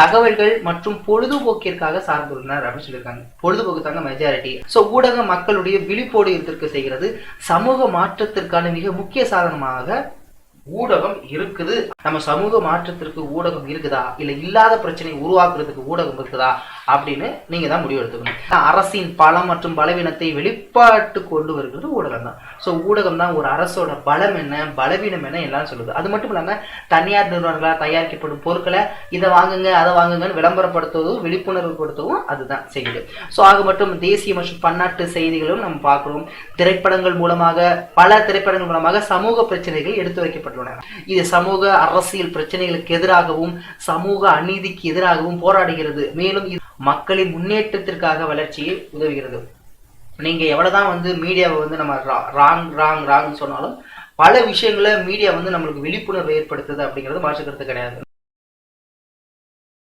தகவல்கள் மற்றும் பொழுதுபோக்கிற்காக சார்ந்துள்ளனர் அப்படின்னு சொல்லியிருக்காங்க. பொழுதுபோக்கு தாங்க மெஜாரிட்டி ஸோ ஊடகம் மக்களுடைய விழிப்போடு இருந்திருக்க செய்கிறது. சமூக மாற்றத்திற்கான மிக முக்கிய சாதனமாக ஊடகம் இருக்குது. நம்ம சமூக மாற்றத்திற்கு ஊடகம் இருக்குதா? இல்லை இல்லாத பிரச்சனையை உருவாக்குறதுக்கு ஊடகம் இருக்குதா? அப்படின்னு நீங்கள் தான் முடிவு எடுத்துக்கணும். அரசின் பலம் மற்றும் பலவீனத்தை வெளிப்பாட்டு கொண்டு வருகிறது ஊடகம் தான். ஸோ ஊடகம் தான் ஒரு அரசோட பலம் என்ன பலவீனம் என்ன எல்லாம் சொல்லுது. அது மட்டும் இல்லாமல் தனியார் நிறுவனங்களால் தயாரிக்கப்படும் பொருட்களை இதை வாங்குங்க அதை வாங்குங்கன்னு விளம்பரப்படுத்துவதும் விழிப்புணர்வுப்படுத்தவும் அதுதான் செய்யுது. ஸோ ஆக மட்டும் தேசிய மற்றும் பன்னாட்டு செய்திகளும் நம்ம பார்க்குறோம். திரைப்படங்கள் மூலமாக பல திரைப்படங்கள் மூலமாக சமூக பிரச்சனைகள் எடுத்து வைக்கப்பட்டுள்ளன இது சமூக அரசியல் பிரச்சனைகளுக்கு எதிராகவும் சமூக அநீதிக்கு எதிராகவும் போராடுகிறது. மேலும் இது மக்களின் முன்னேற்றத்திற்காக வளர்ச்சியை உதவுகிறது. நீங்க எவ்வளவுதான் வந்து மீடியாவை வந்து நம்ம ராங் ராங் ராங் சொன்னாலும் பல விஷயங்களை மீடியா வந்து நம்மளுக்கு விழிப்புணர்வு ஏற்படுத்துது அப்படிங்கிறது மாற்று கருத்து கிடையாது.